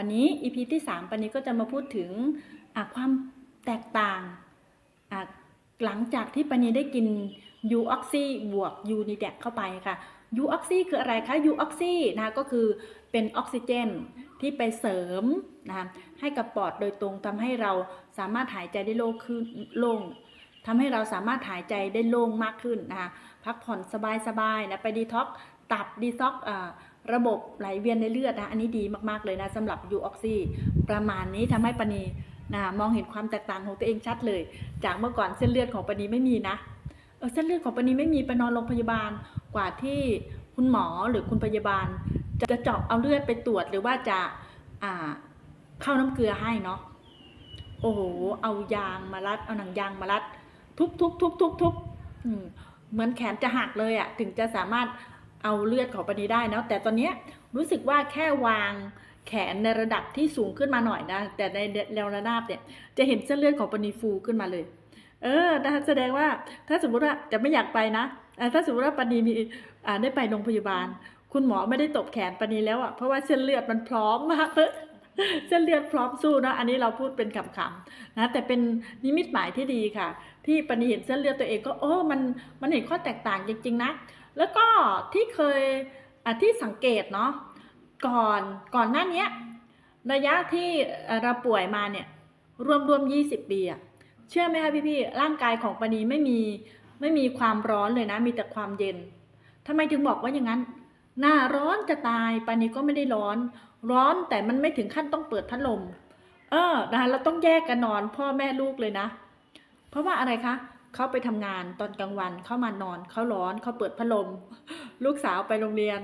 วันนี้ EP ที่ 3 ปันนี้ก็จะมาพูดถึงความแตกต่างหลังจากที่ปันนี้ได้กินยูออกซีบวกยูนิแดกเข้าไปค่ะยูออกซีคืออะไรคะยูออกซีนะก็คือเป็นออกซิเจนที่ไปเสริมนะคะให้กับปอดโดยตรงทำให้เราสามารถหายใจได้โล่งขึ้นโล่งทำให้เราสามารถหายใจได้โล่งมากขึ้นนะคะพักผ่อนสบายๆนะไปดีท็อกตับดีท็อกอ ระบบไหลเวียนในเลือดนะอันนี้ดีมากๆเลยนะสำหรับยูออกซีประมาณนี้ทำให้ปณีนะมองเห็นความแตกต่างของตัวเองชัดเลย จากเมื่อก่อนเส้นเลือดของปณีไม่มีนะเออเส้นเลือดของปณีไม่มีไปนอนโรงพยาบาลกว่าที่คุณหมอหรือคุณพยาบาล จะเจาะเอาเลือดไปตรวจหรือว่าจะอ่าเข้าน้ำเกลือให้เนาะโอ้โหเอายางมารัดเอาหนังยางมารัด ทุบทุบทุบทุบทุบเหมือนแขนจะหักเลยอะ่ะถึงจะสามารถ เอาเลือดของปณีได้เนาะแต่ตอนเนี้รู้สึกว่าแค่วางแขนในระดับที่สูงขึ้นมาหน่อยนะ แต่ในแนวระนาบเนี่ยจะเห็นเส้นเลือดของปณีฟูขึ้นมาเลย เออแสดงว่าถ้าสมมติว่าจะไม่อยากไปนะถ้าสมมติว่าปณีมีได้ไปโรงพยาบาล คุณหมอไม่ได้ตบแขนปณีแล้วอะ่ะเพราะว่าเส้นเลือดมันพร้อมมากเส้นเลือดพร้อมสู้นะอันนี้เราพูดเป็นคำๆนะแต่เป็นนิมิตหมายที่ดีค่ะ ที่ปณีเห็นเส้นเลือดตัวเองก็โอ้มันมันเห็นข้อแตกต่างจริงๆนะ แล้วก็ที่เคยที่สังเกตเนาะก่อนก่อนหน้านี้ระยะที่เราป่วยมาเนี่ยรวมรวมยี่สิบปีอะเชื่อไหมคะพี่พี่ร่างกายของปณีไม่มีไม่มีความร้อนเลยนะ มีแต่ความเย็นทำไมถึงบอกว่าอย่างนั้น หน้าร้อนจะตายปานี้ก็ไม่ได้ร้อน ร้อนแต่มันไม่ถึงขั้นต้องเปิดพัดลม เออนะเราต้องแยกกันนอนพ่อแม่ลูกเลยนะ เพราะว่าอะไรคะ เขาไปทำงานตอนกลางวันเขามานอนเขาร้อนเขาเปิดพัดลม ลูกสาวไปโรงเรียน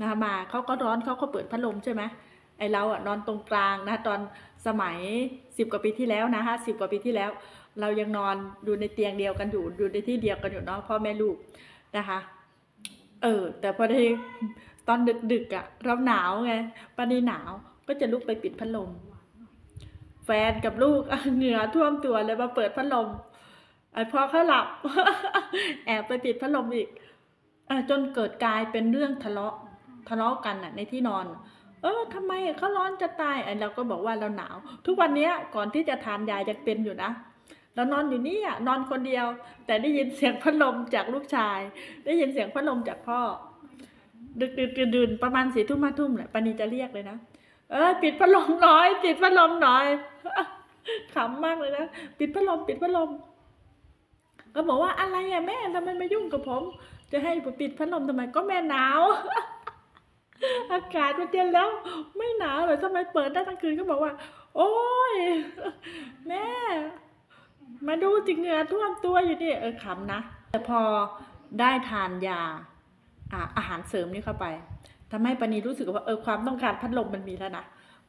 นะคะมาเขาก็ร้อนเขาก็เปิดพัดลมใช่ไหมไอเราอะนอนตรงกลางนะตอนสมัยสิบกว่าปีที่แล้วนะฮะสิบกว่าปีที่แล้ว เรายังนอนอยู่ในเตียงเดียวกันอยู่อยู่ในที่เดียวกันอยู่เนาะพ่อแม่ลูกนะคะเออแต่พอได้ตอนดึกๆอะ่ะเราหนาวไงปานีหนาวก็จะลุกไปปิดพัดลม แฟนกับลูกเหงื่อท่วมตัวเลยมาเปิดพัดลม พอเขาหลับ แอบไปปิดพัดลมอีกอจนเกิดกลายเป็นเรื่องทะเลาะทะเลาะกันอะ ในที่นอน เออทำไมเขาร้อนจะตายไอ้เราก็บอกว่าเราหนาว ทุกวันนี้ก่อนที่จะทานยายังเป็นอยู่นะเรานอนอยู่นี่อะนอนคนเดียว แต่ได้ยินเสียงพัดลมจากลูกชาย ได้ยินเสียงพัดลมจากพ่อ ดึกดึกดื่นดื่นประมาณสี่ทุ่มห้าทุ่มแหละปานีจะเรียกเลยนะเออปิดพัดลมหน่อยปิดพัดลมหน่อยขำมากเลยนะปิดพัดลมปิดพัดลม ก็บอกว่าอะไรอะแม่ทำไมมายุ่งกับผม จะให้ผมปิดพัดลมทำไมก็แม่หนาว อากาศมันเย็นแล้วไม่หนาวเลยทำไมเปิดได้ทั้งคืนก็บอกว่า โอ้ยแม่ มาดูจิเหงื่อท่วมตัวอยู่นี่เออขำนะแต่พอได้ทานยาอาอาหารเสริมนี่เข้าไปทำให้ปานีรู้สึกว่าเออความต้องการพัดลมมันมีแล้วนะ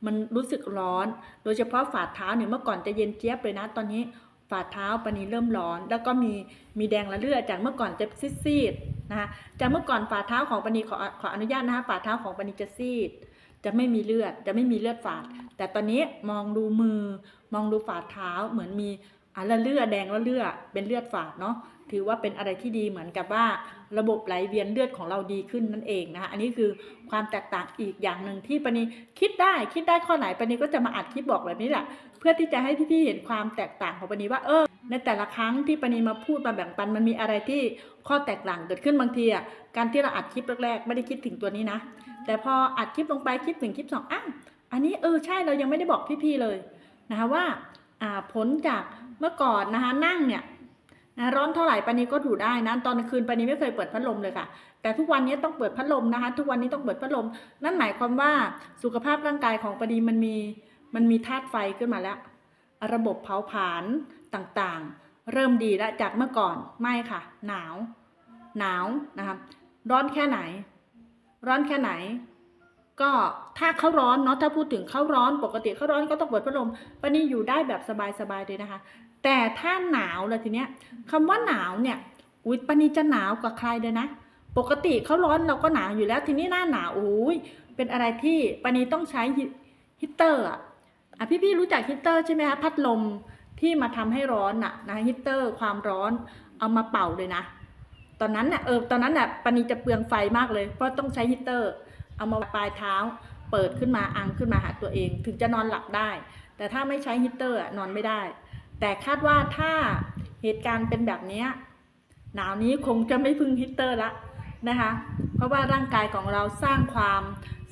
มันรู้สึกร้อน โดยเฉพาะฝ่าเท้าเนี่ยเมื่อก่อนจะเย็นเจี๊ยบเลยนะ ตอนนี้ ฝ่าเท้าปนีเริ่มร้อน แล้วก็มีมีแดงละเลือดจากเมื่อก่อนจะซีดๆนะคะจากเมื่อก่อนฝ่าเท้าของปนีขอขออนุญาตนะคะฝ่าเท้าของปนีจะซีด จะไม่มีเลือดจะไม่มีเลือดฝาด แต่ตอนนี้มองดูมือมองดูฝ่าเท้าเหมือนมีอะละเลือดแดงละเลือดเป็นเลือดฝาดเนาะ ถือว่าเป็นอะไรที่ดีเหมือนกับว่าระบบไหลเวียนเลือดของเราดีขึ้นนั่นเองนะคะอันนี้คือความแตกต่างอีกอย่างหนึ่งที่ปณีคิดได้คิดได้ข้อไหนปณีก็จะมาอัดคลิปบอกแบบนี้แหละเพื่อที่จะให้พี่ๆเห็นความแตกต่างของปณีว่าเออในแต่ละครั้งที่ปณีมาพูดมาแบ่งปันมันมีอะไรที่ข้อแตกต่างเกิดขึ้นบางทีอะการที่เราอัดคลิปแรกๆไม่ได้คิดถึงตัวนี้นะ แต่พออัดคลิปลงไปคลิปหนึ่งคลิปสองอ้าวอันนี้เออใช่เรายังไม่ได้บอกพี่ๆเลยนะคะว่าอ่าผลจากเมื่อก่อนนะคะนั่งเนี่ย นะร้อนเท่าไหร่ปานีก็ถูได้นะตอนกลางคืนปานีไม่เคยเปิดพัดลมเลยค่ะ แต่ทุกวันนี้ต้องเปิดพัดลมนะคะ ทุกวันนี้ต้องเปิดพัดลม นั่นหมายความว่าสุขภาพร่างกายของปานีมันมีมันมีธาตุไฟขึ้นมาแล้ว ระบบเผาผลาญต่างๆ เริ่มดีแล้วจากเมื่อก่อนไม่ค่ะ หนาว หนาวนะคะร้อนแค่ไหน ร้อนแค่ไหน ก็ถ้าเขาร้อนเนาะถ้าพูดถึงเขาร้อนปกติเขาร้อนก็ต้องเปิดพัดลมปนีอยู่ได้แบบสบายๆเลยนะคะ แต่ถ้าหนาวเลยทีเนี้ยคำว่าหนาวเนี่ยอุ้ยปนีจะหนาวกว่าใครเลยนะ ปกติเขาร้อนเราก็หนาวอยู่แล้ว ทีนี้หน้าหนาวโอ้ยเป็นอะไรที่ปนีต้องใช้ฮิฮีตเตอร์อะอะพี่ๆรู้จักฮีตเตอร์ใช่ไหมคะพัดลมที่มาทำให้ร้อนน่ะนะฮีตเตอร์ความร้อนเอามาเป่าเลยนะ ตอนนั้นน่ะเออตอนนั้นน่ะปานีจะเปลืองไฟมากเลยเพราะต้องใช้ฮีตเตอร์ เอามาปลายเท้า เปิดขึ้นมาอังขึ้นมาหาตัวเอง ถึงจะนอนหลับได้ แต่ถ้าไม่ใช้ฮีตเตอร์นอนไม่ได้ แต่คาดว่าถ้าเหตุการณ์เป็นแบบนี้หนาวนี้คงจะไม่พึ่งฮีตเตอร์ละนะคะ เพราะว่าร่างกายของเราสร้างความ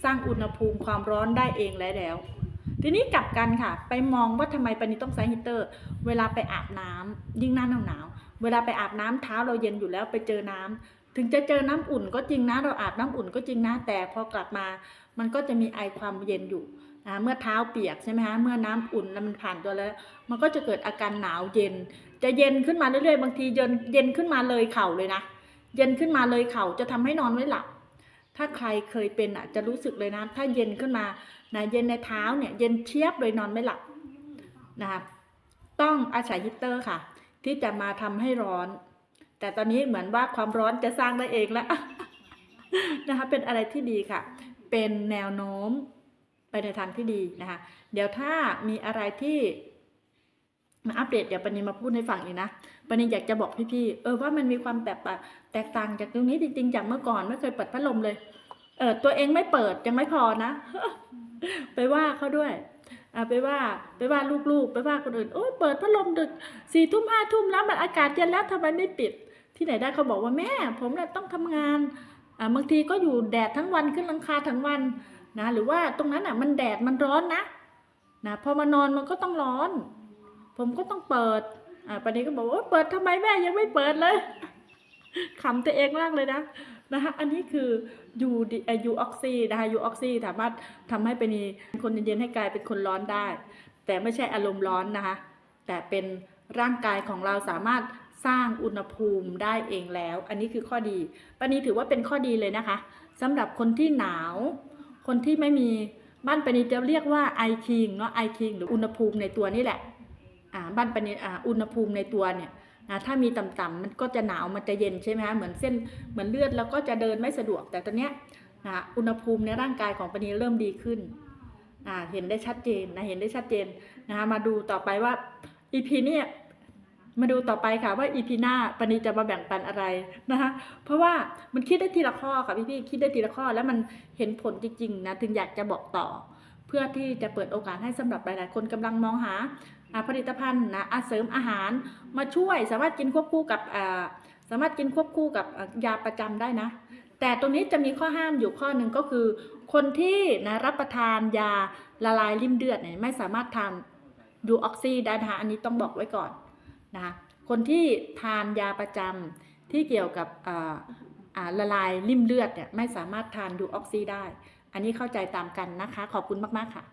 สร้างอุณหภูมิความร้อนได้เองแล้วแล้วทีนี้กลับกันค่ะ ไปมองว่าทำไมปนีต้องใช้ฮีตเตอร์ เวลาไปอาบน้ำยิ่งหน้าหนาวหนาว เวลาไปอาบน้ำเท้าเราเย็นอยู่แล้วไปเจอน้ำ ถึงจะเจอน้ำอุ่นก็จริงนะ เราอาบน้ำอุ่นก็จริงนะ แต่พอกลับมา มันก็จะมีไอความเย็นอยู่นะเมื่อเท้าเปียกใช่ไหมคะเมื่อน้ำอุ่นแล้วมันผ่านตัวแล้ว มันก็จะเกิดอาการหนาวเย็น จะเย็นขึ้นมาเรื่อยๆ บางทีเย็นเย็นขึ้นมาเลยเข่าเลยนะ เย็นขึ้นมาเลยเข่าจะทำให้นอนไม่หลับ ถ้าใครเคยเป็นอะจะรู้สึกเลยนะ ถ้าเย็นขึ้นมานะเย็นในเท้าเนี่ยเย็นเชียบเลยนอนไม่หลับนะคะต้องอาศัยฮีตเตอร์ค่ะ ที่จะมาทำให้ร้อน แต่ตอนนี้เหมือนว่าความร้อนจะสร้างได้เองแล้วนะคะเป็นอะไรที่ดีค่ะ เป็นแนวโน้มไปในทางที่ดีนะคะ เดี๋ยวถ้ามีอะไรที่มาอัปเดตเดี๋ยวปณิมาพูดให้ฟังอีกนะปณิอยากจะบอกพี่ๆเออว่ามันมีความแตกต่แตกต่างจากตรงนี้จริงๆจากเมื่อก่อนไม่เคยเปิดพัดลมเลย เออตัวเองไม่เปิดยังไม่พอนะ ไปว่าเขาด้วย ไปว่าไปว่าลูกๆ ไปว่าคนอื่นโอ้ยเปิดพัดลมดึกสี่ทุ่มห้าทุ่มแล้วมันอากาศเย็นแล้วทำไมไม่ปิด ที่ไหนได้เขาบอกว่าแม่ ผมน่ะต้องทำงานอ่าบางทีก็อยู่แดดทั้งวันขึ้นหลังคาทั้งวันนะหรือว่าตรงนั้นอะมันแดดมันร้อนนะนะพอมานอนมันก็ต้องร้อน ผมก็ต้องเปิดอ่าปานี้ก็บอกว่าเปิดทำไมแม่ยังไม่เปิดเลยขำตัวเองมากเลยนะ นะคะอันนี้คือยูดียูออกซีนะคะยูออกซีสามารถทำให้เป็นคนเย็นๆให้กลายเป็นคนร้อนได้ แต่ไม่ใช่อารมณ์ร้อนนะคะแต่เป็นร่างกายของเราสามารถสร้างอุณหภูมิได้เองแล้ว อันนี้คือข้อดีปานี้ถือว่าเป็นข้อดีเลยนะคะสำหรับคนที่หนาว คนที่ไม่มีบ้านปานีจะเรียกว่าไอคิงเนาะไอคิงหรืออุณหภูมิในตัวนี่แหละอ่าบ้านปานีอ่าอุณหภูมิในตัวเนี่ย นะถ้ามีต่ำๆมันก็จะหนาวมันจะเย็นใช่ไหมคะเหมือนเส้นเหมือนเลือดแล้วก็จะเดินไม่สะดวก แต่ตอนเนี้ยนะอุณหภูมิในร่างกายของปานีเริ่มดีขึ้นอ่าเห็นได้ชัดเจนนะเห็นได้ชัดเจนนะคะมาดูต่อไปว่าอีพีเนี่ยมาดูต่อไปค่ะว่าอีพีหน้าปณีจะมาแบ่งปันอะไรนะคะเพราะว่ามันคิดได้ทีละข้อค่ะพี่ๆคิดได้ทีละข้อแล้วมันเห็นผลจริงๆนะถึงอยากจะบอกต่อ เพื่อที่จะเปิดโอกาสให้สำหรับหลาย ๆ คนกำลังมองหาผลิตภัณฑ์นะเสริมอาหารมาช่วยสามารถกินควบคู่กับสามารถกินควบคู่กับยาประจำได้นะ แต่ตรงนี้จะมีข้อห้ามอยู่ข้อหนึ่งก็คือ คนที่นะรับประทานยาละลายริ่มเลือดเนี่ยไม่สามารถทานยูออกซีได้นะคะอันนี้ต้องบอกไว้ก่อนนะคะคนที่ทานยาประจำที่เกี่ยวกับละลายริ่มเลือดเนี่ยไม่สามารถทานยูออกซีได้ อันนี้เข้าใจตามกันนะคะ ขอบคุณมาก ๆ ค่ะ